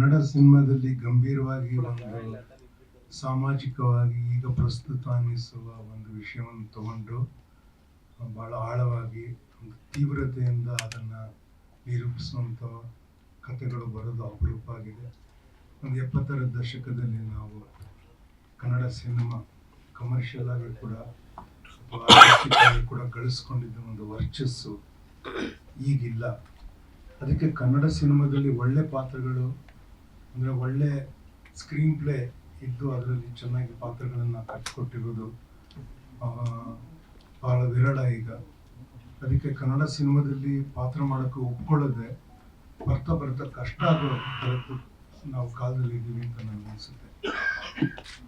ಕನ್ನಡ ಸಿನಿಮಾದಲ್ಲಿ ಗಂಭೀರವಾಗಿ ಸಾಮಾಜಿಕವಾಗಿ ಈಗ ಪ್ರಸ್ತುತ ಅನ್ನಿಸುವ ಒಂದು ವಿಷಯವನ್ನು ತಗೊಂಡು ಬಹಳ ಆಳವಾಗಿ ತೀವ್ರತೆಯಿಂದ ಅದನ್ನು ನಿರೂಪಿಸುವಂಥ ಕಥೆಗಳು ಬರೋದು ಅಪರೂಪ ಆಗಿದೆ. ಒಂದು ಎಪ್ಪತ್ತರ ದಶಕದಲ್ಲಿ ನಾವು ಕನ್ನಡ ಸಿನಿಮಾ ಕಮರ್ಷಿಯಲ್ ಆಗಿ ಕೂಡ ಕೂಡ ಗಳಿಸ್ಕೊಂಡಿದ್ದ ಒಂದು ವರ್ಚಸ್ಸು ಈಗಿಲ್ಲ. ಅದಕ್ಕೆ ಕನ್ನಡ ಸಿನಿಮಾದಲ್ಲಿ ಒಳ್ಳೆ ಪಾತ್ರಗಳು ಅಂದರೆ ಒಳ್ಳೆ ಸ್ಕ್ರೀನ್ ಪ್ಲೇ ಇದ್ದು ಅದರಲ್ಲಿ ಚೆನ್ನಾಗಿ ಪಾತ್ರಗಳನ್ನು ಕಟ್ಟಿಕೊಟ್ಟಿರೋದು ಭಾಳ ವಿರಳ ಈಗ. ಅದಕ್ಕೆ ಕನ್ನಡ ಸಿನಿಮಾದಲ್ಲಿ ಪಾತ್ರ ಮಾಡೋಕ್ಕೆ ಒಪ್ಕೊಳ್ಳದೆ ಬರ್ತಾ ಬರ್ತಾ ಕಷ್ಟ ಆಗೋ ನಾವು ಕಾಲದಲ್ಲಿ ಇದ್ದೀವಿ ಅಂತ ನನಗೆ ಅನಿಸುತ್ತೆ.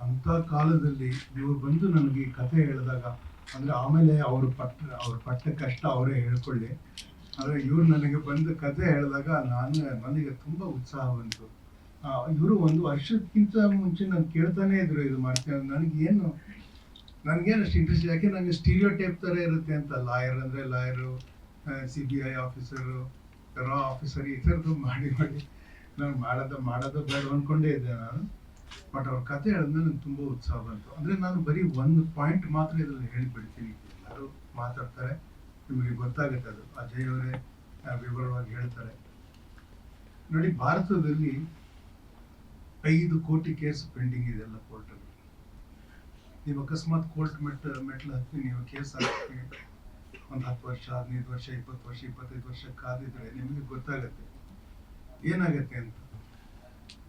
ಅಂಥ ಕಾಲದಲ್ಲಿ ನೀವು ಬಂದು ನನಗೆ ಈ ಕಥೆ ಹೇಳಿದಾಗ, ಅಂದರೆ ಆಮೇಲೆ ಅವರು ಪಟ್ಟ ಅವ್ರ ಪಟ್ಟ ಕಷ್ಟ ಅವರೇ ಹೇಳ್ಕೊಳ್ಳಿ. ಆದರೆ ಇವ್ರು ನನಗೆ ಬಂದು ಕತೆ ಹೇಳಿದಾಗ ನಾನು ನನಗೆ ತುಂಬ ಉತ್ಸಾಹ ಬಂತು ಇವರು ಒಂದು ವರ್ಷಕ್ಕಿಂತ ಮುಂಚೆ ನಾನು ಕೇಳ್ತಾನೆ ಇದ್ರು ಇದು ಮಾಡ್ತೇನೆ ನನಗೇನು ನನಗೇನು ಅಷ್ಟು ಇಂಟ್ರೆಸ್ಟ್ ಯಾಕೆ ನನಗೆ ಸ್ಟೀರಿಯೋ ಟೈಪ್ ಥರ ಇರುತ್ತೆ ಅಂತ. ಲಾಯರ್ ಅಂದರೆ lawyer C B I officer Ra officer ಈ ಥರದ್ದು ಮಾಡಿ ಮಾಡಿ. ನಾನು ಮಾಡೋದು ಮಾಡೋದು ಬೇಡ ಅಂದ್ಕೊಂಡೇ ಇದ್ದೆ ನಾನು. ಬಟ್ ಅವ್ರ ಕತೆ ಹೇಳಿದ್ಮೇಲೆ ನನಗೆ ತುಂಬ ಉತ್ಸಾಹ ಬಂತು. ಅಂದರೆ ನಾನು ಬರೀ ಒಂದು ಪಾಯಿಂಟ್ ಮಾತ್ರ ಇದರಲ್ಲಿ ಹೇಳಿಬಿಡ್ತೀನಿ. ಎಲ್ಲರೂ ಮಾತಾಡ್ತಾರೆ. ನಿಮಗೆ ಗೊತ್ತಾಗುತ್ತೆ ಅದು. ಅಜಯ್ ಅವರೇ ವಿವರವಾಗಿ ಹೇಳ್ತಾರೆ. ನೋಡಿ, ಭಾರತದಲ್ಲಿ ಐದು ಕೋಟಿ ಕೇಸ್ ಪೆಂಡಿಂಗ್ ಇದೆ ಎಲ್ಲ ಕೋರ್ಟಲ್ಲಿ. ನೀವು ಅಕಸ್ಮಾತ್ ಕೋರ್ಟ್ ಮೆಟ್ ಮೆಟ್ಲು ಹತ್ತಿ, ನೀವು ಕೇಸ್ ಹಾಕಿ ಒಂದು ಹತ್ತು ವರ್ಷ, ಹದಿನೈದು ವರ್ಷ, ಇಪ್ಪತ್ತು ವರ್ಷ, ಇಪ್ಪತ್ತೈದು ವರ್ಷ ಕಾದಿದ್ರೆ ನಿಮಗೆ ಗೊತ್ತಾಗತ್ತೆ. ಏನಾಗತ್ತೆ ಅಂತ?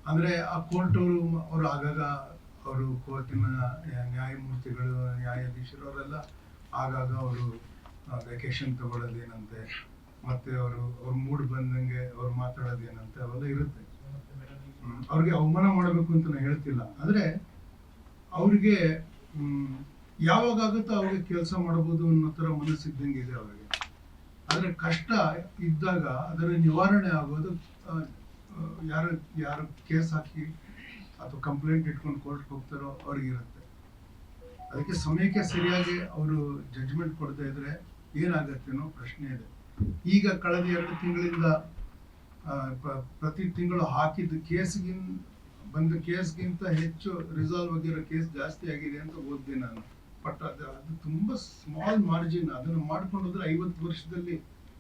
ಅಂದ್ರೆ ಆ ಕೋರ್ಟ್ ಅವರು ಅವರು ಆಗಾಗ ಅವರು ಕೋರ್ಟಿನ ನ್ಯಾಯಮೂರ್ತಿಗಳು, ನ್ಯಾಯಾಧೀಶರು ಅವರೆಲ್ಲ ಆಗಾಗ ಅವರು ವೆಕೇಶನ್ ತಗೊಳ್ಳೋದೇನಂತೆ, ಮತ್ತೆ ಅವರು, ಅವ್ರ ಮೂಡ್ ಬಂದಂಗೆ ಅವ್ರು ಮಾತಾಡೋದೇನಂತೆ ಅವೆಲ್ಲ ಇರುತ್ತೆ. ಅವ್ರಿಗೆ ಅವಮಾನ ಮಾಡಬೇಕು ಅಂತ ನಾನು ಹೇಳ್ತಿಲ್ಲ. ಆದ್ರೆ ಅವ್ರಿಗೆ ಯಾವಾಗ ಆಗುತ್ತೋ ಅವ್ರಿಗೆ ಕೆಲಸ ಮಾಡಬಹುದು ಅನ್ನೋ ತರ ಮನಸ್ಸಿದ್ದಂಗೆ ಇದೆ ಅವರಿಗೆ. ಆದ್ರೆ ಕಷ್ಟ ಇದ್ದಾಗ ಅದರ ನಿವಾರಣೆ ಆಗೋದು ಯಾರು ಯಾರು ಕೇಸ್ ಹಾಕಿ ಅಥವಾ ಕಂಪ್ಲೇಂಟ್ ಇಟ್ಕೊಂಡು ಕೋರ್ಟ್ ಹೋಗ್ತಾರೋ ಅವ್ರಿಗಿರುತ್ತೆ ಅದಕ್ಕೆ ಸಮಯಕ್ಕೆ ಸರಿಯಾಗಿ ಅವರು ಜಡ್ಜ್ಮೆಂಟ್ ಕೊಡ್ತಾ ಇದ್ರೆ ಅನ್ನೋ ಪ್ರಶ್ನೆ ಇದೆ. ಈಗ ಕಳೆದ ಎರಡು ತಿಂಗಳಿಂದ ಪ್ರತಿ ತಿಂಗಳು ಹಾಕಿದ ಕೇಸ್ಗಿನ್, ಬಂದ ಕೇಸ್ಗಿಂತ ಹೆಚ್ಚು ರಿಸಾಲ್ವ್ ಆಗಿರೋ ಕೇಸ್ ಜಾಸ್ತಿ ಆಗಿದೆ ಅಂತ ಓದಿದೆ ನಾನು. ಬಟ್ ಅದು ಅದು ತುಂಬಾ ಸ್ಮಾಲ್ ಮಾರ್ಜಿನ್ ಅದನ್ನು ಮಾಡ್ಕೊಂಡು ಹೋದ್ರೆ ಐವತ್ತು ವರ್ಷದಲ್ಲಿ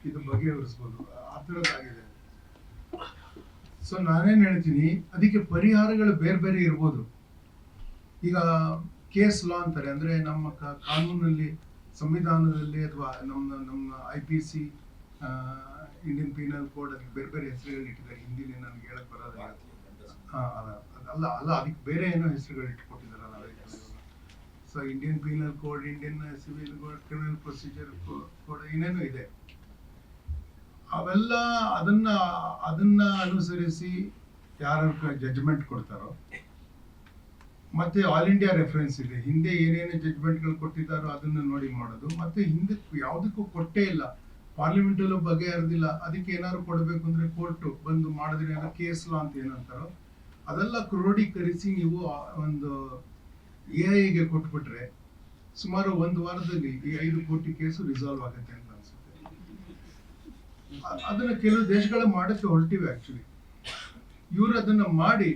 ಇದು ಬಗೆಹರಿಸ್ಬೋದು. ಆ ಥರದ್ದಾಗಿದೆ ಸೊ ನಾನೇನು ಹೇಳ್ತೀನಿ, ಅದಕ್ಕೆ ಪರಿಹಾರಗಳು ಬೇರೆ ಬೇರೆ ಇರ್ಬೋದು. ಈಗ ಕೇಸ್ ಲಾ ಅಂತಾರೆ, ಅಂದ್ರೆ ನಮ್ಮ ಕಾನೂನಲ್ಲಿ, ಸಂವಿಧಾನದಲ್ಲಿ ಅಥವಾ ನಮ್ಮ ನಮ್ಮ I P C Indian penal code ಅಲ್ಲಿ ಬೇರೆ ಬೇರೆ ಹೆಸರುಗಳು ಇಟ್ಟಿದ್ದಾರೆ. ಹಿಂದಿಲಿ ನನಗೆ ಹೇಳಕ್ ಬರೋದಿಲ್ಲ ಅಲ್ಲ ಅಲ್ಲ ಅದಕ್ಕೆ ಬೇರೆ ಏನೋ ಹೆಸರುಗಳು ಇಟ್ಕೊಟ್ಟಿದ್ದಾರಲ್ಲ so Indian penal code Indian civil code criminal procedure code ಏನೇನೋ ಇದೆ. ಅವೆಲ್ಲ ಅದನ್ನ ಅದನ್ನ ಅನುಸರಿಸಿ ಯಾರು ಜಡ್ಜ್ಮೆಂಟ್ ಕೊಡ್ತಾರೋ, ಮತ್ತೆ ಆಲ್ ಇಂಡಿಯಾ ರೆಫರೆನ್ಸ್ ಇದೆ. ಹಿಂದೆ ಏನೇನು ಜಡ್ಜ್ಮೆಂಟ್ಗಳು ಕೊಟ್ಟಿದ್ದಾರೋ ಅದನ್ನ ನೋಡಿ ಮಾಡೋದು. ಮತ್ತೆ ಹಿಂದೆ ಯಾವುದಕ್ಕೂ ಕೊಟ್ಟೇ ಇಲ್ಲ. ಪಾರ್ಲಿಮೆಂಟ್ ಅಲ್ಲೂ ಬಗೆಹರಿದಿಲ್ಲ. ಅದಕ್ಕೆ ಏನಾದ್ರು ಕೊಡಬೇಕು ಅಂದ್ರೆ ಕೋರ್ಟ್ ಬಂದು ಮಾಡಿದ್ರೆ ಕೇಸ್ ಲಾ ಅಂತ ಏನಂತಾರೋ, ಅದೆಲ್ಲ ಕ್ರೋಢೀಕರಿಸಿ ನೀವು ಒಂದು ಎ ಐಗೆ ಕೊಟ್ಬಿಟ್ರೆ ಸುಮಾರು ಒಂದು ವಾರದಲ್ಲಿ ಈ ಐದು ಕೋಟಿ ಕೇಸು ರಿಸಾಲ್ವ್ ಆಗುತ್ತೆ ಅಂತ ಅನ್ಸುತ್ತೆ. ಅದನ್ನ ಕೆಲವು ದೇಶಗಳು ಮಾಡಕ್ಕೆ ಹೊರಟಿವೆ ಆಕ್ಚುಲಿ ಇವ್ರು ಅದನ್ನ ಮಾಡಿ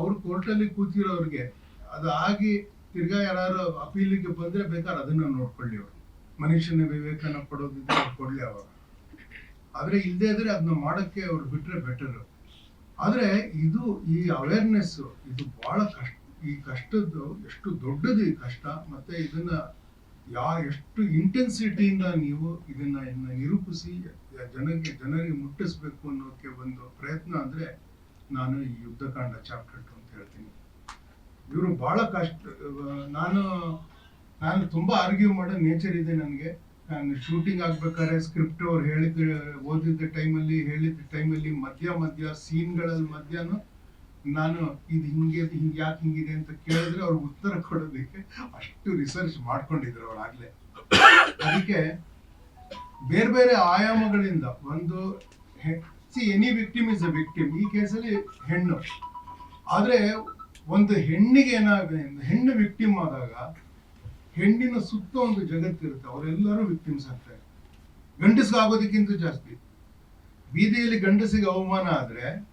ಅವ್ರು ಕೋರ್ಟಲ್ಲಿ ಕೂತಿರೋರಿಗೆ ಅದು ಆಗಿ ತಿರ್ಗಾ ಯಾರು ಅಪೀಲಿಗೆ ಬಂದ್ರೆ ಬೇಕಾದ್ರೆ ಅದನ್ನ ನೋಡ್ಕೊಳ್ಳಿ ಅವರು. ಮನುಷ್ಯನ ವಿವೇಕನ ಕೊಡೋದಿದ್ರೆ ಅವ್ರು ಕೊಡ್ಲಿ ಅವಾಗ. ಆದ್ರೆ ಇಲ್ಲದೆ ಇದ್ರೆ ಅದನ್ನ ಮಾಡೋಕ್ಕೆ ಅವ್ರು ಬಿಟ್ಟರೆ ಬೆಟರ್ ಆದ್ರೆ ಇದು ಈ ಅವೇರ್ನೆಸ್ ಇದು ಬಹಳ ಕಷ್ಟ. ಈ ಕಷ್ಟದ್ದು ಎಷ್ಟು ದೊಡ್ಡದು ಈ ಕಷ್ಟ. ಮತ್ತೆ ಇದನ್ನ ಯಾ ಎಷ್ಟು ಇಂಟೆನ್ಸಿಟಿಯಿಂದ ನೀವು ಇದನ್ನ ಇನ್ನ ನಿರೂಪಿಸಿ ಜನಕ್ಕೆ ಜನರಿಗೆ ಮುಟ್ಟಿಸ್ಬೇಕು ಅನ್ನೋಕೆ ಒಂದು ಪ್ರಯತ್ನ ಅಂದ್ರೆ ನಾನು ಈ ಯುದ್ಧಕಾಂಡ ಚಾಪ್ಟರ್ ಟು ಅಂತ ಹೇಳ್ತೀನಿ. ಇವರು ಬಹಳ ಕಷ್ಟ, ನಾನು ನಾನು ತುಂಬಾ ಆರ್ಗ್ಯೂ ಮಾಡೋ ನೇಚರ್ ಇದೆ ನನಗೆ. ನಾನು ಶೂಟಿಂಗ್ ಆಗ್ಬೇಕಾದ್ರೆ ಸ್ಕ್ರಿಪ್ಟ್ ಅವ್ರು ಹೇಳಿದ, ಓದಿದ್ದ ಟೈಮಲ್ಲಿ ಹೇಳಿದ ಟೈಮಲ್ಲಿ ಮಧ್ಯ ಮಧ್ಯ ಸೀನ್ಗಳಲ್ಲಿ ಮಧ್ಯನು ನಾನು ಇದು ಹಿಂಗೆ ಹಿಂಗೆ, ಯಾಕೆ ಹಿಂಗಿದೆ ಅಂತ ಕೇಳಿದ್ರೆ ಅವ್ರಿಗೆ ಉತ್ತರ ಕೊಡೋದಕ್ಕೆ ಅಷ್ಟು ರಿಸರ್ಚ್ ಮಾಡ್ಕೊಂಡಿದ್ರು ಅವ್ರು ಆಗ್ಲೇ. ಅದಕ್ಕೆ ಬೇರೆ ಬೇರೆ ಆಯಾಮಗಳಿಂದ ಒಂದು see any victim is a victim ಈ ಕೇಸಲ್ಲಿ ಹೆಣ್ಣು. ಆದ್ರೆ ಒಂದು ಹೆಣ್ಣಿಗೆ ಏನಾಗ ಹೆಣ್ಣು ವಿಕ್ಟಿಮ್ ಆದಾಗ ಹೆಣ್ಣಿನ ಸುತ್ತ ಒಂದು ಜಗತ್ತಿರುತ್ತೆ ಅವರೆಲ್ಲರೂ ವಿಕ್ಟಿಮ್ಸ್ ಆಗ್ತಾರೆ ಗಂಡಸ್ಗೆ ಆಗೋದಕ್ಕಿಂತ ಜಾಸ್ತಿ. ಬೀದಿಯಲ್ಲಿ ಗಂಡಸಿಗೆ ಅವಮಾನ ಆದ್ರೆ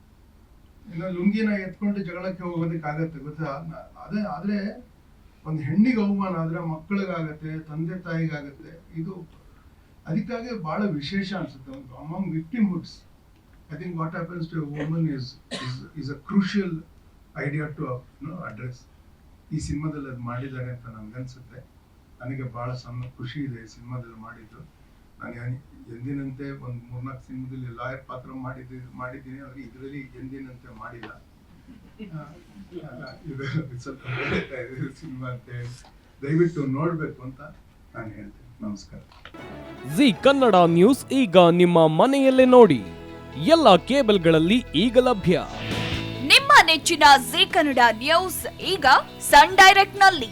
ಇನ್ನು ಲುಂಗಿನ ಎತ್ಕೊಂಡು ಜಗಳಕ್ಕೆ ಹೋಗೋದಕ್ಕಾಗತ್ತೆ ಗೊತ್ತಾ? ನ- ಅದೇ, ಆದ್ರೆ ಒಂದು ಹೆಣ್ಣಿಗೆ ಅವಮಾನ ಆದ್ರೆ ಮಕ್ಕಳಿಗಾಗತ್ತೆ, ತಂದೆ ತಾಯಿಗಾಗತ್ತೆ, ಇದು ಅದಕ್ಕಾಗಿ ಬಹಳ ವಿಶೇಷ ಅನ್ಸುತ್ತೆ. Victimhoods I think what happens to woman is is a crucial idea to address ಈ ಸಿನಿಮಾದಲ್ಲಿ ಅದು ಮಾಡಿದ್ದಾರೆ ಅಂತ ನನ್ಗನ್ಸುತ್ತೆ ನನಗೆ ಭಾಳ ಸಣ್ಣ ಖುಷಿ ಇದೆ ಈ ಸಿನಿಮಾದಲ್ಲಿ ಮಾಡಿದ್ದು. ನಾನು ಎಂದಿನಂತೆ ಒಂದು ಮೂರ್ನಾಲ್ಕು ಸಿನಿಮಾದಲ್ಲಿ ಲಾಯರ್ ಪಾತ್ರ ಮಾಡಿದ್ದು ಮಾಡಿದ್ದೀನಿ. ಆದರೆ ಇದರಲ್ಲಿ ಎಂದಿನಂತೆ ಮಾಡಿಲ್ಲ. ಸ್ವಲ್ಪ ಸಿನಿಮಾ ಅಂತ ದಯವಿಟ್ಟು ನೋಡಬೇಕು ಅಂತ ನಾನು ಹೇಳ್ತೇನೆ. ನಮಸ್ಕಾರ. ಜಿ ಕನ್ನಡ ನ್ಯೂಸ್ ಈಗ ನಿಮ್ಮ ಮನೆಯಲ್ಲೇ ನೋಡಿ. ಎಲ್ಲ ಕೇಬಲ್ಗಳಲ್ಲಿ ಈಗ ಲಭ್ಯ. ನಿಮ್ಮ ನೆಚ್ಚಿನ ಜಿ ಕನ್ನಡ ನ್ಯೂಸ್ ಈಗ ಸನ್ ಡೈರೆಕ್ಟ್ನಲ್ಲಿ